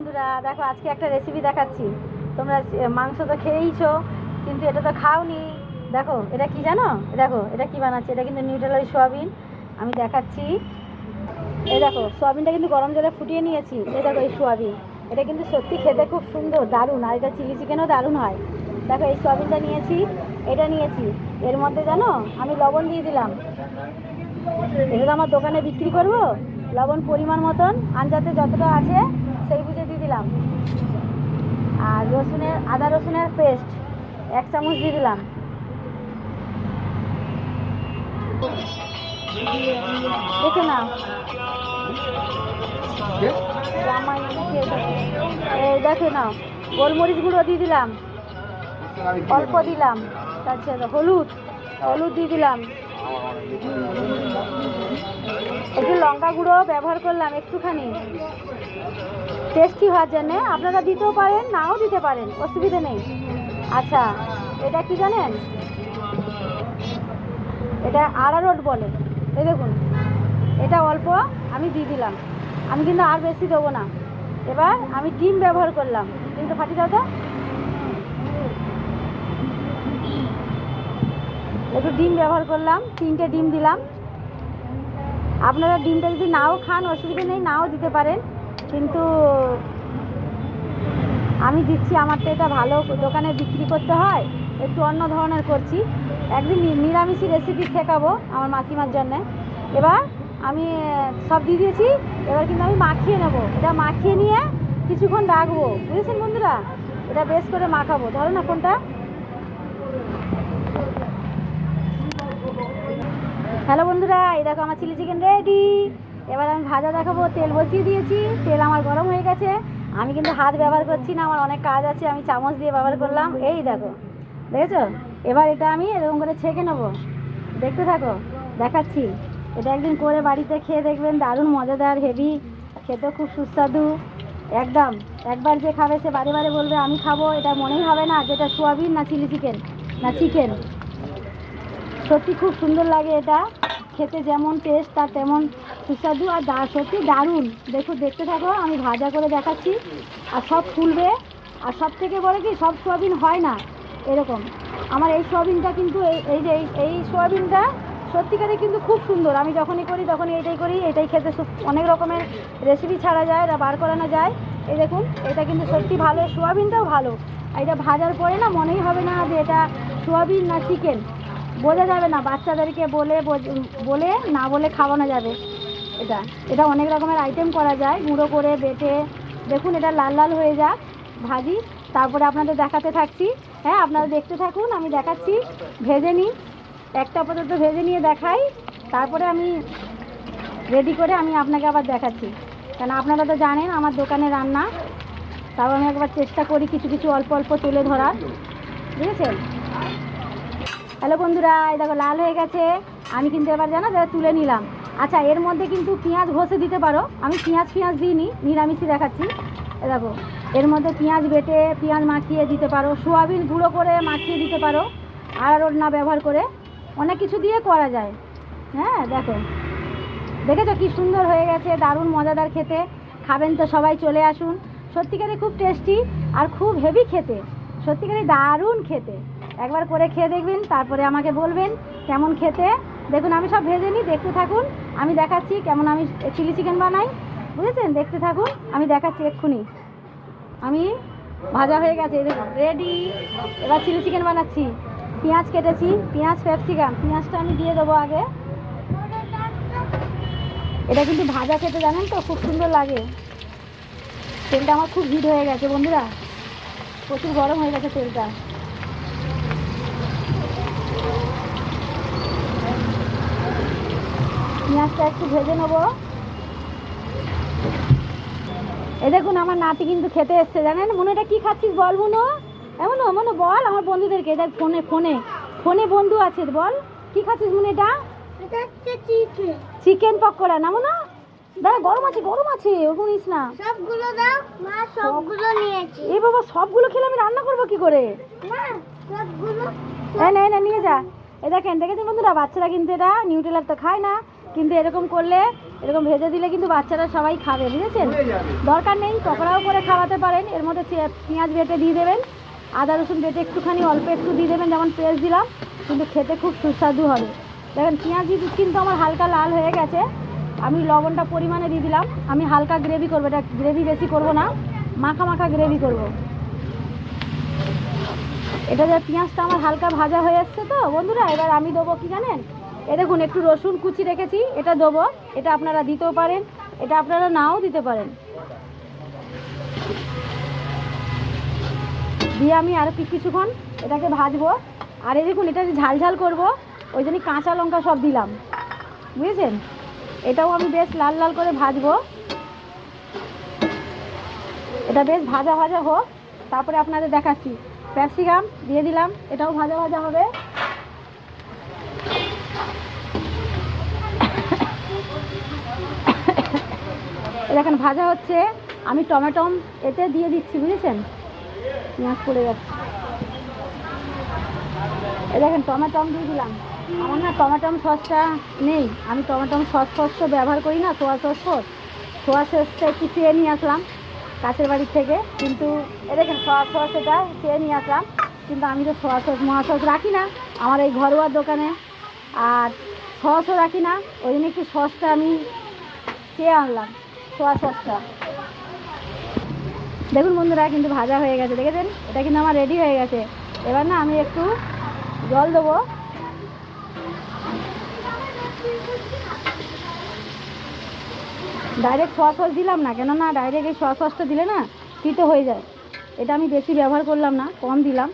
বন্ধুরা, দেখো আজকে একটা রেসিপি দেখাচ্ছি। তোমরা মাংস তো খেয়েইছো, কিন্তু এটা তো খাওনি। দেখো, এটা কি জানো? দেখো, এটা কি বানাচ্ছি? এটা কিন্তু নিউট্রাল সোয়াবিন। আমি দেখাচ্ছি। এই দেখো, সোয়াবিনটা কিন্তু গরম জলে ফুটিয়ে নিয়েছি। এই দেখো এই সোয়াবিন। এটা কিন্তু সত্যি খেতে খুব সুন্দর, দারুণ। আর এটা চিলি চিকেনও দারুণ হয়। দেখো এই সোয়াবিনটা নিয়েছি, এটা নিয়েছি। এর মধ্যে জানো, আমি লবণ দিয়ে দিলাম। এটা তো আমার দোকানে বিক্রি করব, লবণ পরিমাণ মতন। আঞ্জাতে যতটা আছে, সেই বুঝে দিলাম। আর রসুনের, আদা রসুনের পেস্ট এক চামচ দিয়ে দিলাম। দেখে না দেখো। নাও। গোলমরিচ গুঁড়ো দিয়ে দিলাম। অল্প দিলাম। তাছাড়া হলুদ হলুদ দিয়ে দিলাম। একটু লঙ্কা গুঁড়ো ব্যবহার করলাম একটুখানি। টেস্টি হওয়ার জন্যে। আপনারা দিতেও পারেন, নাও দিতে পারেন, অসুবিধা নেই। আচ্ছা এটা কি জানেন? এটা আড়ারোট বলে। এই দেখুন, এটা অল্প, আমি দিয়ে দিলাম। আমি কিন্তু আর বেশি দেবো না। এবার আমি ডিম ব্যবহার করলাম। কিন্তু ফাটি দাও তো। একটু ডিম ব্যবহার করলাম, তিনটে ডিম দিলাম। আপনারা ডিমটা যদি নাও খান, অসুবিধা নেই, নাও দিতে পারেন। কিন্তু আমি দিচ্ছি, আমার তো এটা ভালো দোকানে বিক্রি করতে হয়, একটু অন্য ধরনের করছি। একদিন নিরামিষি রেসিপি শেখাবো আমার মাসিমার জন্যে। এবার আমি সব দিয়ে দিয়েছি, এবার কিন্তু আমি মাখিয়ে নেব। এটা মাখিয়ে নিয়ে কিছুক্ষণ রাখব। বুঝেছেন বন্ধুরা? এটা বেশ করে মাখাবো। ধরো না ফোনটা। হ্যালো বন্ধুরা, এই দেখো আমার চিলি চিকেন রেডি এবার আমি ভাজা দেখাবো, তেল বসিয়ে দিয়েছি, তেল আমার গরম হয়ে গেছে। আমি কিন্তু হাত ব্যবহার করছি না, আমার অনেক কাজ আছে, আমি চামচ দিয়ে ব্যবহার করলাম। এই দেখো, দেখেছ? এবার এটা আমি এরকম করে ছেঁকে নেব। দেখতে থাকো, দেখাচ্ছি। এটা একদিন করে বাড়িতে খেয়ে দেখবেন, দারুণ মজাদার, হেভি খেতে খুব সুস্বাদু। একদম, একবার যে খাবে সে বারে বারে বলবে, আমি খাব। এটা মনেই হবে না, যেটা সোয়াবিন না চিলি চিকেন না চিকেন সত্যি খুব সুন্দর লাগে এটা। খেতে যেমন টেস্ট তার তেমন সুস্বাদু আর দা সত্যি দারুণ। দেখো, দেখতে থাকো, আমি ভাজা করে দেখাচ্ছি। আর সব ফুলবে। আর সব থেকে বলে কি, সব সোয়াবিন হয় না। এরকম। আমার এই সোয়াবিনটা কিন্তু এই এই যে এই- সোয়াবিনটা সত্যিকারে কিন্তু খুব সুন্দর। আমি যখনই করি, তখনই এটাই করি। এটাই খেতে অনেক রকমের রেসিপি ছাড়া যায়, এটা বার করানো যায়। এই দেখুন, এটা কিন্তু সত্যি ভালো। সোয়াবিনটাও ভালো। এটা ভাজার পরে না মনেই হবে না যে এটা সোয়াবিন না চিকেন বোঝা যাবে না, বাচ্চাদেরকে বলে বলে না বলে খাওয়ানো যাবে। এটা এটা অনেক রকমের আইটেম করা যায়, গুঁড়ো করে বেটে। দেখুন, এটা লাল লাল হয়ে যাক, ভাজি। তারপরে আপনাদের দেখাতে থাকছি। হ্যাঁ আপনারা দেখতে থাকুন, আমি দেখাচ্ছি। ভেজে নিই। একটা আপাতত ভেজে নিয়ে দেখাই। তারপরে আমি রেডি করে আমি আপনাকে আবার দেখাচ্ছি। কেন, আপনারা তো জানেন, আমার দোকানে রান্না। তাও আমি একবার চেষ্টা করি কিছু কিছু অল্প অল্প তুলে ধরার। বুঝেছেন? হ্যালো বন্ধুরা, এই দেখো লাল হয়ে গেছে। আমি কিন্তু এবার জানো তুলে নিলাম। আচ্ছা এর মধ্যে কিন্তু পেঁয়াজ ঘষে দিতে পারো। আমি পেঁয়াজ পেঁয়াজ দিইনি, নিরামিষই দেখাচ্ছি। দেখো, এর মধ্যে পেঁয়াজ বেটে পেঁয়াজ মাখিয়ে দিতে পারো, সোয়াবিন গুঁড়ো করে মাখিয়ে দিতে পারো আড়ারোট না ব্যবহার করে। অনেক কিছু দিয়ে করা যায়। হ্যাঁ দেখো। দেখেছ কি সুন্দর হয়ে গেছে, দারুণ মজাদার খেতে। খাবেন তো সবাই, চলে আসুন। সত্যিকারে খুব টেস্টি আর খুব হেভি খেতে। সত্যিকারে দারুণ খেতে। একবার করে খেয়ে দেখবেন, তারপরে আমাকে বলবেন কেমন খেতে। দেখুন, আমি সব ভেজে নিই, দেখতে থাকুন। আমি দেখাচ্ছি কেমন আমি চিলি চিকেন বানাই। বুঝেছেন? দেখতে থাকুন, আমি দেখাচ্ছি এক্ষুনি। আমি ভাজা হয়ে গেছে রেডি এবার চিলি চিকেন বানাচ্ছি। পেঁয়াজ কেটেছি, পেঁয়াজ, ক্যাপসিকাম। পেঁয়াজটা আমি দিয়ে দেবো আগে। এটা কিন্তু ভাজা খেতে জানেন তো, খুব সুন্দর লাগে। তেলটা আমার খুব হিট হয়ে গেছে, বন্ধুরা। প্রচুর গরম হয়ে গেছে তেলটা। পেঁয়াজটা একটু ভেজে নেব। এই দেখুন আমার নাতি কিন্তু খেতে এসছে জানেন? মনে এটা কি খাচ্ছিস বল মনো? এমন মনে বল আমার বন্ধুদেরকে দেখ ফোনে ফোনে। ফোনে বন্ধু আছে বল। কি খাচ্ছিস মনে এটা? চিকেন। পকোড়া না মনে? দাঁড়া গরম আছে গরম আছে ওরকম নিস না। সবগুলো দাও মা সবগুলো নিয়েছি। এই বাবা সবগুলো খেলে আমি রান্না করব কি করে? মা সবগুলো এই না এই না নিয়ে যা। এই দেখেন দেখেছেন বন্ধুরা বাচ্চারা কিন্তু এটা নিউট্রেলার তো খায় না। কিন্তু এরকম করলে এরকম ভেজে দিলে কিন্তু বাচ্চারা সবাই খাবে বুঝেছেন? দরকার নেই পকোড়াও করে খাওয়াতে পারেন। এর মধ্যে পেঁয়াজ বেটে দিয়ে দেবেন। আদা রসুন বেটে একটুখানি অল্প একটু দিয়ে দেবেন যেমন পেস্ট দিলাম কিন্তু খেতে খুব সুস্বাদু হবে। দেখেন পেঁয়াজ কিন্তু আমার হালকা লাল হয়ে গেছে। আমি লবণটা পরিমাণে দিয়ে দিলাম। আমি হালকা গ্রেভি করব এটা গ্রেভি বেশি করব না মাখা মাখা গ্রেভি করব। এটা যে পেঁয়াজটা আমার হালকা ভাজা হয়ে এসছে তো বন্ধুরা এবার আমি দেবো কি জানেন? এ দেখুন, একটু রসুন কুচি রেখেছি, এটা দেবো। এটা আপনারা দিতেও পারেন, এটা আপনারা নাও দিতে পারেন। দিয়ে আমি আরও কিছুক্ষণ এটাকে ভাজবো। আর এই দেখুন, এটা ঝাল ঝাল করব, ওই জন্য কাঁচা লঙ্কা সব দিলাম। বুঝেছেন? এটাও আমি বেশ লাল লাল করে ভাজবো। এটা বেশ ভাজা ভাজা হোক। তারপরে আপনাদের দেখাচ্ছি। ক্যাপসিকাম দিয়ে দিলাম, এটাও ভাজা ভাজা হবে। দেখেন, ভাজা হচ্ছে। আমি টমেটম এতে দিয়ে দিচ্ছি, বুঝেছেন? পেঁয়াজ পড়ে যাচ্ছে এ দেখেন টমেটম দিয়ে দিলাম। আমার না টমেটম সসটা নেই। আমি টমেটম সস ফস তো ব্যবহার করি না, সোয়া সস ফস সোয়া সসটা একটু চেয়ে নিয়ে আসলাম কাছের বাড়ির থেকে। কিন্তু এ দেখেন, সোয়া সস এটা চেয়ে নিয়ে আসলাম। কিন্তু আমি তো সোয়া সস, মহা সস রাখি না আমার এই ঘরোয়া দোকানে। আর সসও রাখি না, ওই জন্য একটু সসটা আমি চেয়ে আনলাম। সোয়া দেখুন বন্ধুরা, কিন্তু ভাজা হয়ে গেছে। দেখেছেন? এটা কিন্তু আমার রেডি হয়ে গেছে। এবার না, আমি একটু জল দেবো। ডাইরেক্ট সোয়া সস দিলাম না, কেননা ডাইরেক্ট এই সোয়া সসটা দিলে না তিতো হয়ে যায়। এটা আমি বেশি ব্যবহার করলাম না, কম দিলাম।